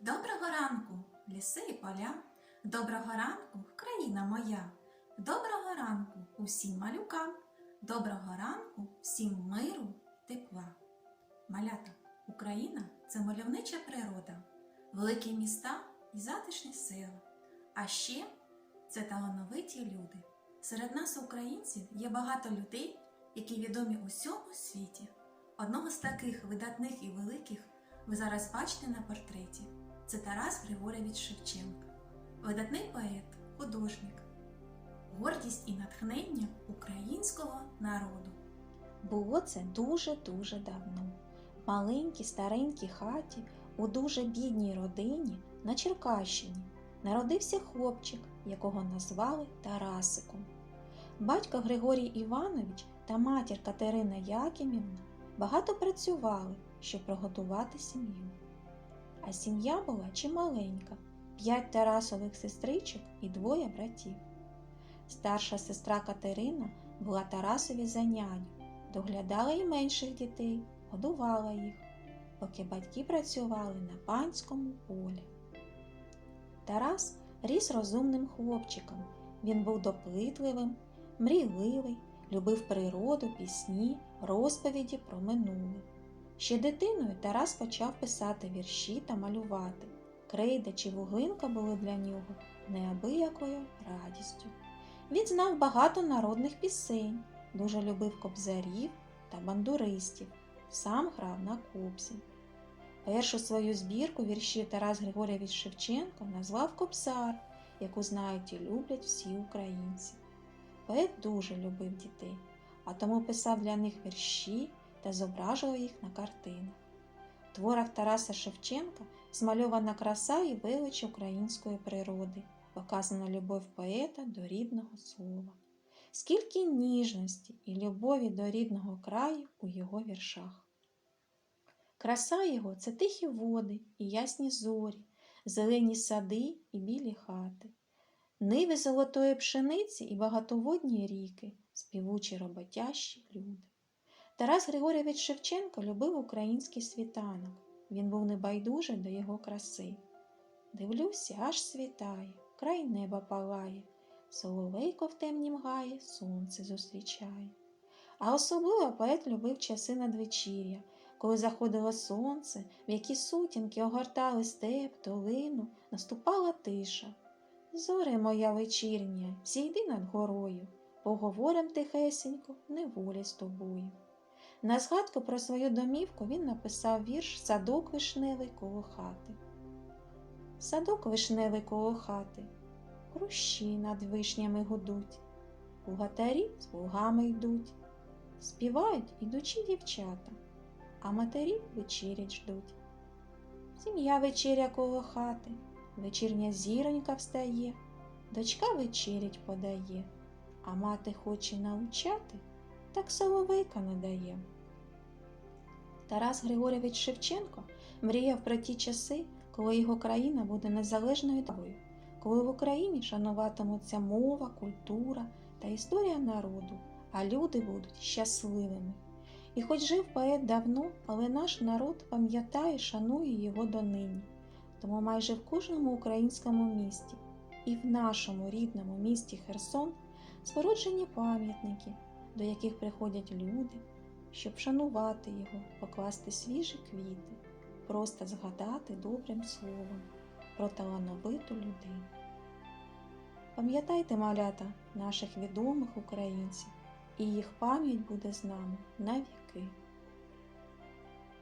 Доброго ранку, ліси і поля. Доброго ранку, країна моя. Доброго ранку усім малюкам. Доброго ранку всім миру, тепла. Малята, Україна це мальовнича природа, великі міста і затишні села. А ще це талановиті люди. Серед нас, українців, є багато людей, які відомі усьому світі. Одного з таких видатних і великих ви зараз бачите на портреті. Це Тарас Григорьович Шевченко, видатний поет, художник, гордість і натхнення українського народу. Було це дуже-дуже давно. В маленькій старенькій хаті у дуже бідній родині на Черкащині народився хлопчик, якого назвали Тарасиком. Батько Григорій Іванович та матір Катерина Якимівна багато працювали, щоб прогодувати сім'ю. А сім'я була чималенька п'ять Тарасових сестричок і двоє братів. Старша сестра Катерина була Тарасові за няню, доглядала й менших дітей, годувала їх, поки батьки працювали на панському полі. Тарас ріс розумним хлопчиком. Він був допитливим, мрійливий, любив природу, пісні, розповіді про минуле. Ще дитиною Тарас почав писати вірші та малювати. Крейда чи вуглинка були для нього неабиякою радістю. Він знав багато народних пісень, дуже любив кобзарів та бандуристів, сам грав на кобзі. Першу свою збірку віршів Тарас Григорьович Шевченко назвав Кобзар, яку знають і люблять всі українці. Поет дуже любив дітей, а тому писав для них вірші та зображував їх на картинах. В творах Тараса Шевченка змальована краса і велич української природи, показана любов поета до рідного слова. Скільки ніжності і любові до рідного краю у його віршах. Краса його це тихі води і ясні зорі, зелені сади і білі хати, ниви золотої пшениці і багатоводні ріки, співучі роботящі люди. Тарас Григорьович Шевченко любив український світанок. Він був небайдужий до його краси. Дивлюся, аж світає, край неба палає, соловейко в темнім гаї сонце зустрічає. А особливо поет любив часи надвечір'я, коли заходило сонце, в які сутінки огортали степ, долину, наступала тиша. Зоре моя вечірня, зійди над горою, поговорим тихесенько, неволі з тобою. На згадку про свою домівку він написав вірш Садок вишневий коло хати. Садок вишневий коло хати, хрущі над вишнями гудуть, Бугатарі з плугами йдуть, співають ідучі дівчата, а матері вечерять ждуть. Сім'я вечеря коло хати, вечірня зіронька встає, дочка вечерять подає, а мати хоче научати, так соловейка не дає. Тарас Григорьович Шевченко мріяв про ті часи, коли його країна буде незалежною державою, коли в Україні шануватимуться мова, культура та історія народу, а люди будуть щасливими. І хоч жив поет давно, але наш народ пам'ятає, шанує його донині. Тому майже в кожному українському місті і в нашому рідному місті Херсон споруджені пам'ятники, до яких приходять люди, щоб шанувати його, покласти свіжі квіти, просто згадати добрим словом про талановиту людину. Пам'ятайте, малята, наших відомих українців, і їх пам'ять буде з нами навіки.